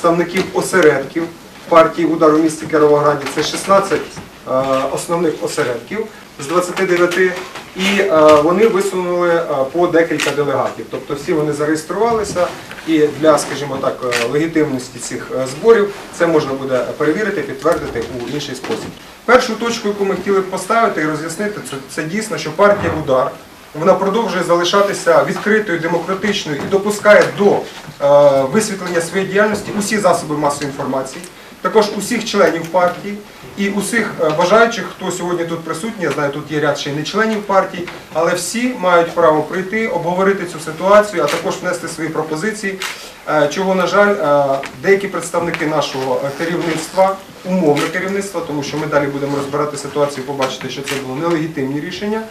представників осередків партії удар у місті Кіровограді. Це 16 е, основних осередків з 29, і е, вони висунули е, по декілька делегатів. Тобто всі вони зареєструвалися, і для, скажімо так, легітимності цих зборів це можна буде перевірити, підтвердити у інший спосіб. Першу точку, яку ми хотіли б поставити і роз'яснити, це, це дійсно, що партія удар. Вона продовжує залишатися відкритою, демократичною і допускає до е, висвітлення своєї діяльності усі засоби масової інформації, також усіх членів партії і усіх е, бажаючих, хто сьогодні тут присутній. Я знаю, тут є ряд ще й не членів партії, але всі мають право прийти, обговорити цю ситуацію, а також внести свої пропозиції. е, Чого, на жаль, е, деякі представники нашого е, керівництва, умовне керівництва, тому що ми далі будемо розбирати ситуацію, побачити, що це були нелегітимні рішення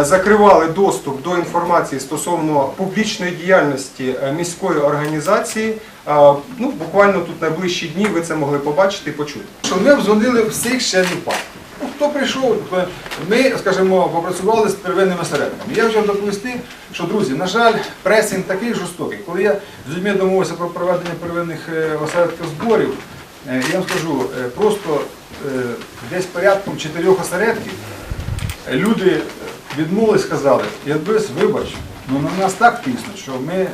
закривали доступ до інформації стосовно публічної діяльності е, міської організації. Е, Ну, буквально тут найближчі дні ви це могли побачити і почути. Що ми обдзвонили всіх членів партії. Ну, хто прийшов, ми, скажімо, попрацювали з первинними осередками. Я вже доповісти, що, друзі, на жаль, пресінг такий жорстокий. Коли я з людьми домовився про проведення первинних е, осередків зборів, е, я вам скажу, е, просто е, десь порядком чотирьох осередків е, люди е, відмовились, сказали, Ядбис, вибач, ну на нас так тісно, що ми, е,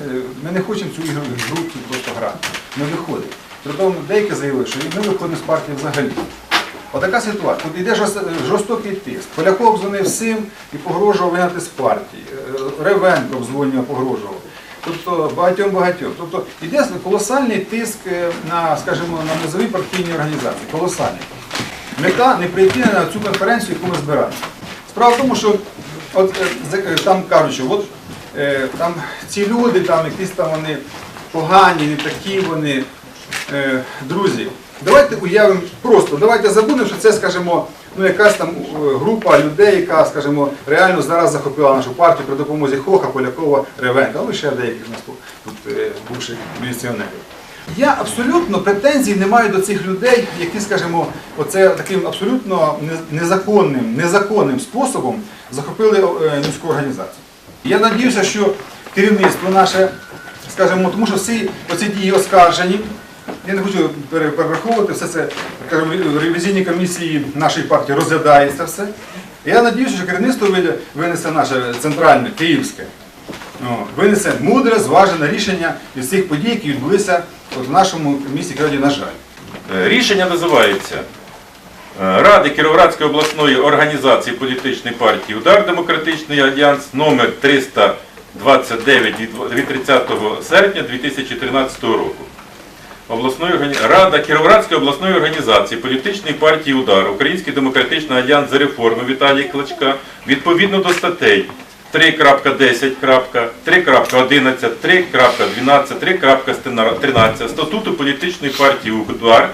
ми не хочемо цю ігру гру просто грати. Ми виходимо. Притом деякі заявили, що ми виходимо з партії взагалі. Отака ситуація. Тут йде жорстокий тиск. Поляков дзвонив всім і погрожував вигнати з партії. Е, Ревенко обдзвонював, погрожував. Тобто багатьом багатьом. Тобто йде колосальний тиск е, на, скажімо, на низові партійні організації. Колосальний. Мета не прийти на цю конференцію, яку ми збираємо. Справа в тому, що от, е, там кажуть, що от, е, там ці люди, там якісь там вони погані, не такі вони. Е, друзі, давайте уявимо просто, давайте забудемо, що це, скажімо, ну, якась там група людей, яка, скажімо, реально зараз захопила нашу партію при допомозі Хоха, Полякова, Ревенка, ну ще деяких нас тут, бувших міліціонерів. Я абсолютно претензій не маю до цих людей, які, скажімо, оце таким абсолютно незаконним, незаконним способом захопили е, міську організацію. Я надіюся, що керівництво наше, скажімо, тому що всі оці дії оскаржені. Я не хочу перераховувати все це, ревізійній комісії нашої партії розглядається все. Я надіюся, що керівництво винесе наше центральне, київське, винесе мудре, зважене рішення із цих подій, які відбулися в нашому місті Києві, на жаль. Е, Рішення називається е, Ради Кіровоградської обласної організації політичної партії Удар Демократичний Альянс номер 329 від від 30 серпня 2013 року. Рада Кіровоградської обласної організації політичної партії Удар Український демократичний альянс за реформи Віталія Кличка відповідно до статей 3.10, 3.11, 3.12, 3.13 статуту політичної партії Удар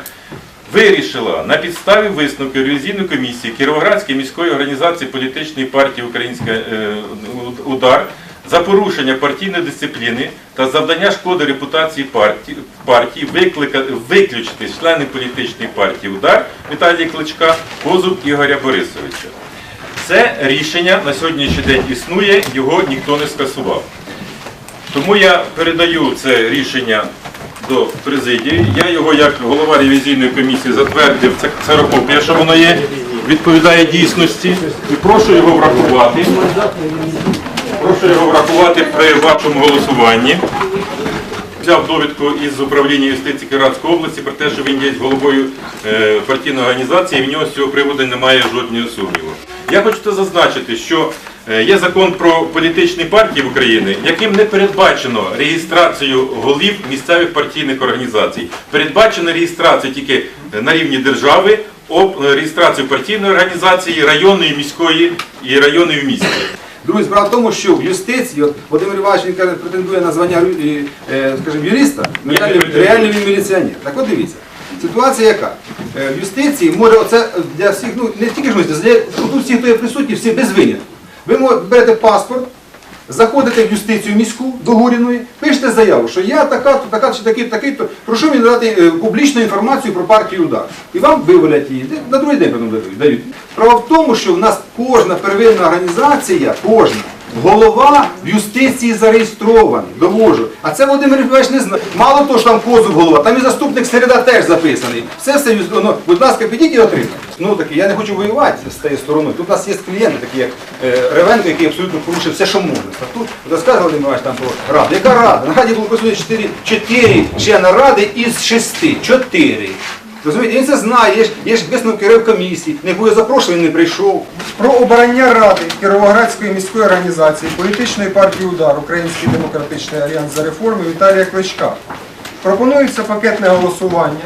вирішила на підставі висновку ревізійної комісії Кіровоградської міської організації політичної партії Українська е, Удар за порушення партійної дисципліни та завдання шкоди репутації партії, виключити з членів політичної партії Удар Віталія Кличка позов Ігоря Борисовича. Це рішення на сьогоднішній день існує, його ніхто не скасував. Тому я передаю це рішення до президії. Я його як голова ревізійної комісії затвердив. Це ксерокопія, що воно є, відповідає дійсності. І прошу його врахувати. Прошу його врахувати при вашому голосуванні. Взяв довідку із управління юстиції Кіровоградської області про те, що він є головою е, партійної організації, і в нього з цього приводу немає жодного сумніву. Я хочу зазначити, що є закон про політичні партії в Україні, яким не передбачено реєстрацію голів місцевих партійних організацій. Передбачена реєстрація тільки на рівні держави, е, реєстрацію партійної організації, районної, міської і районної в місті. Друзі, справа в тому, що в юстиції, от Володимир Іванович він каже, претендує на звання е, е, скажімо, юриста, реально, він міліціонер. Так от дивіться, ситуація яка? Е, В юстиції може оце для всіх, ну не тільки журналістів, для тут всі, хто є присутні, всі без винятку. Ви берете паспорт, заходите в юстицію міську до Гуріної, пишете заяву, що я така, то така чи такий, такий, то прошу мені надати е, публічну інформацію про партію удар. І вам вивалять її. На другий день потім дають-. Справа в тому, що в нас кожна первинна організація, кожна, голова юстиції зареєстрований, довожу. А це Володимир Іванович не знає. Мало того, що там козуб голова, там і заступник Середа теж записаний. Все все, ну, будь ласка, підіть і отримайте. Ну таки, я не хочу воювати з цією стороною. Тут у нас є клієнти, такі як е, Ревенко, який абсолютно порушив все, що можна. Статут, от розказував Володимир Іванович там про раду. Яка рада? На раді було присутні 4, 4 члена ради із 6. 4. Розумієте, він це знає, є ж, є ж висновок керів комісії, на яку я запрошував, він не прийшов. Про обрання ради Кіровоградської міської організації політичної партії Удар Український демократичний альянс за реформи Віталія Кличка. Пропонується пакетне голосування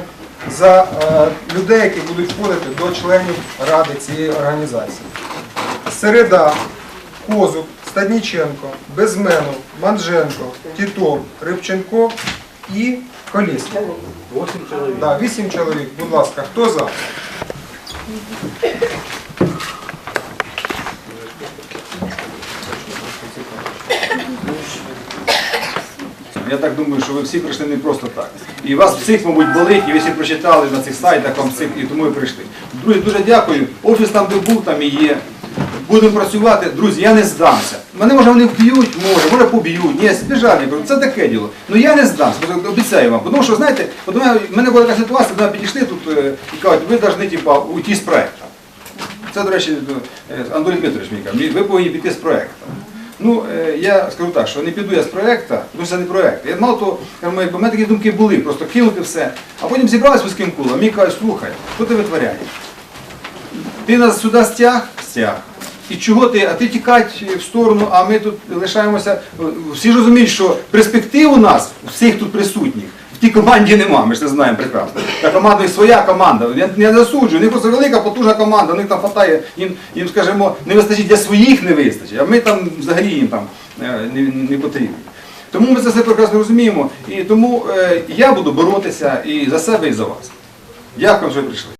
за е, людей, які будуть входити до членів ради цієї організації. Середа, Козуб, Стадніченко, Безменов, Манженко, Тітов, Рибченко і Колєсніков. Вісім чоловік. Да, вісім чоловік. Будь ласка, хто за? Я так думаю, що ви всі прийшли не просто так. І вас всіх, мабуть, болить, і ви всі прочитали на цих сайтах вам всіх, і тому і прийшли. Друзі, дуже дякую. Офіс там, де був, там і є. Будемо працювати. Друзі, я не здамся. Мене може вони вб'ють, може, може поб'ють. Ні, збіжать, я це таке діло. Ну я не здамся, обіцяю вам. Тому що, знаєте, от в мене була така ситуація, мене підійшли тут е, і кажуть, ви повинні типа, уйти з проекту. Це, до речі, е, Анатолій Дмитрович мені каже, ви повинні піти з проекту. Ну, е, я скажу так, що не піду я з проекту, тому що це не проект. Я мало того, кажу, в мене такі думки були, просто кинути все. А потім зібралися вузьким колом, мені кажуть, слухай, що ти витворяєш? Ти нас сюди стяг? Стяг. І чого ти? А ти тікать в сторону, а ми тут лишаємося. Всі ж розуміють, що перспектив у нас, всіх тут присутніх, в тій команді нема, ми ж це знаємо прекрасно. Та команда них своя команда. Я не засуджую, у них просто велика, потужна команда, у них там хватає, їм, їм скажімо, не вистачить для своїх не вистачить, а ми там взагалі їм там е, не, не потрібні. Тому ми це все прекрасно розуміємо. І тому е, я буду боротися і за себе, і за вас. Дякую, що ви прийшли.